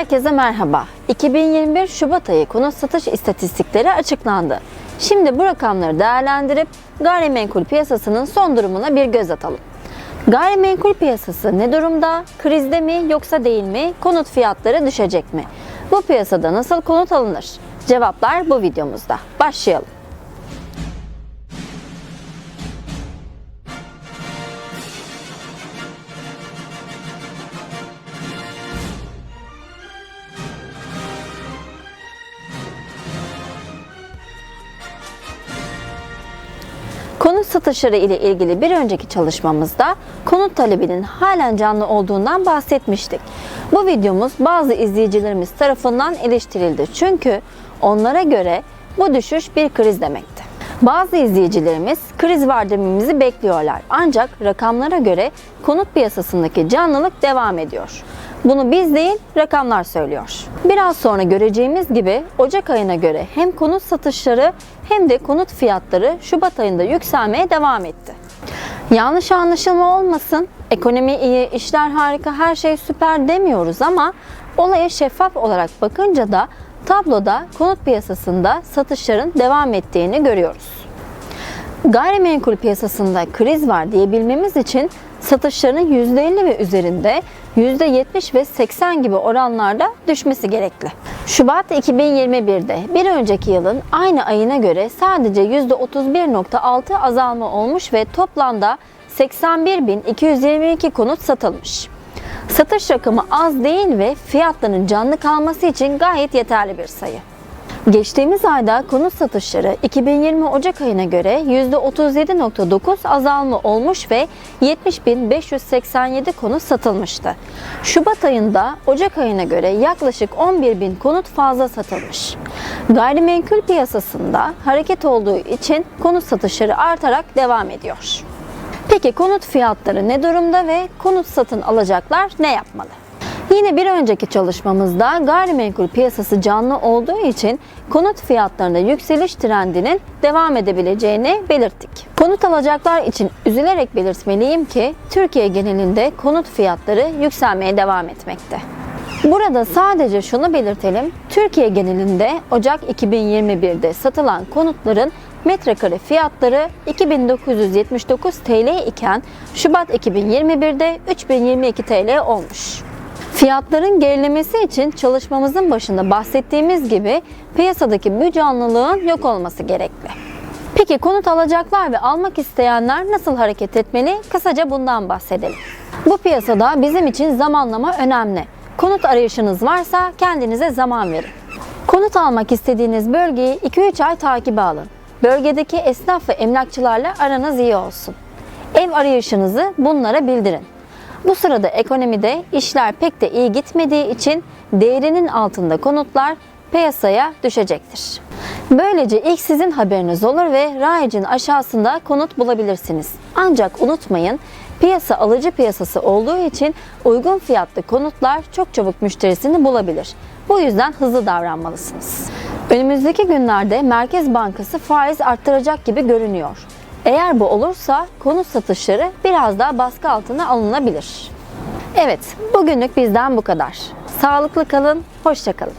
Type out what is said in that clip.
Herkese merhaba. 2021 Şubat ayı konut satış istatistikleri açıklandı. Şimdi bu rakamları değerlendirip gayrimenkul piyasasının son durumuna bir göz atalım. Gayrimenkul piyasası ne durumda? Krizde mi yoksa değil mi? Konut fiyatları düşecek mi? Bu piyasada nasıl konut alınır? Cevaplar bu videomuzda. Başlayalım. Konut satışları ile ilgili bir önceki çalışmamızda konut talebinin halen canlı olduğundan bahsetmiştik. Bu videomuz bazı izleyicilerimiz tarafından eleştirildi. Çünkü onlara göre bu düşüş bir kriz demekti. Bazı izleyicilerimiz kriz var dememizi bekliyorlar. Ancak rakamlara göre konut piyasasındaki canlılık devam ediyor. Bunu biz değil, rakamlar söylüyor. Biraz sonra göreceğimiz gibi Ocak ayına göre hem konut satışları hem de konut fiyatları Şubat ayında yükselmeye devam etti. Yanlış anlaşılma olmasın, ekonomi iyi, işler harika, her şey süper demiyoruz ama olaya şeffaf olarak bakınca da tabloda konut piyasasında satışların devam ettiğini görüyoruz. Gayrimenkul piyasasında kriz var diyebilmemiz için satışların %50 ve üzerinde %70 ve 80 gibi oranlarda düşmesi gerekli. Şubat 2021'de bir önceki yılın aynı ayına göre sadece %31.6 azalma olmuş ve toplamda 81.222 konut satılmış. Satış rakamı az değil ve fiyatların canlı kalması için gayet yeterli bir sayı. Geçtiğimiz ayda konut satışları 2020 Ocak ayına göre %37.9 azalma olmuş ve 70.587 konut satılmıştı. Şubat ayında Ocak ayına göre yaklaşık 11.000 konut fazla satılmış. Gayrimenkul piyasasında hareket olduğu için konut satışları artarak devam ediyor. Peki konut fiyatları ne durumda ve konut satın alacaklar ne yapmalı? Yine bir önceki çalışmamızda gayrimenkul piyasası canlı olduğu için konut fiyatlarında yükseliş trendinin devam edebileceğini belirttik. Konut alacaklar için üzülerek belirtmeliyim ki Türkiye genelinde konut fiyatları yükselmeye devam etmekte. Burada sadece şunu belirtelim. Türkiye genelinde Ocak 2021'de satılan konutların metrekare fiyatları 2979 TL iken Şubat 2021'de 3022 TL olmuş. Fiyatların gerilemesi için çalışmamızın başında bahsettiğimiz gibi piyasadaki bu canlılığın yok olması gerekli. Peki konut alacaklar ve almak isteyenler nasıl hareket etmeli? Kısaca bundan bahsedelim. Bu piyasada bizim için zamanlama önemli. Konut arayışınız varsa kendinize zaman verin. Konut almak istediğiniz bölgeyi 2-3 ay takibe alın. Bölgedeki esnaf ve emlakçılarla aranız iyi olsun. Ev arayışınızı bunlara bildirin. Bu sırada ekonomide işler pek de iyi gitmediği için değerinin altında konutlar piyasaya düşecektir. Böylece ilk sizin haberiniz olur ve rayicin aşağısında konut bulabilirsiniz. Ancak unutmayın piyasa alıcı piyasası olduğu için uygun fiyatlı konutlar çok çabuk müşterisini bulabilir. Bu yüzden hızlı davranmalısınız. Önümüzdeki günlerde Merkez Bankası faiz arttıracak gibi görünüyor. Eğer bu olursa konut satışları biraz daha baskı altına alınabilir. Evet, bugünlük bizden bu kadar. Sağlıklı kalın, hoşça kalın.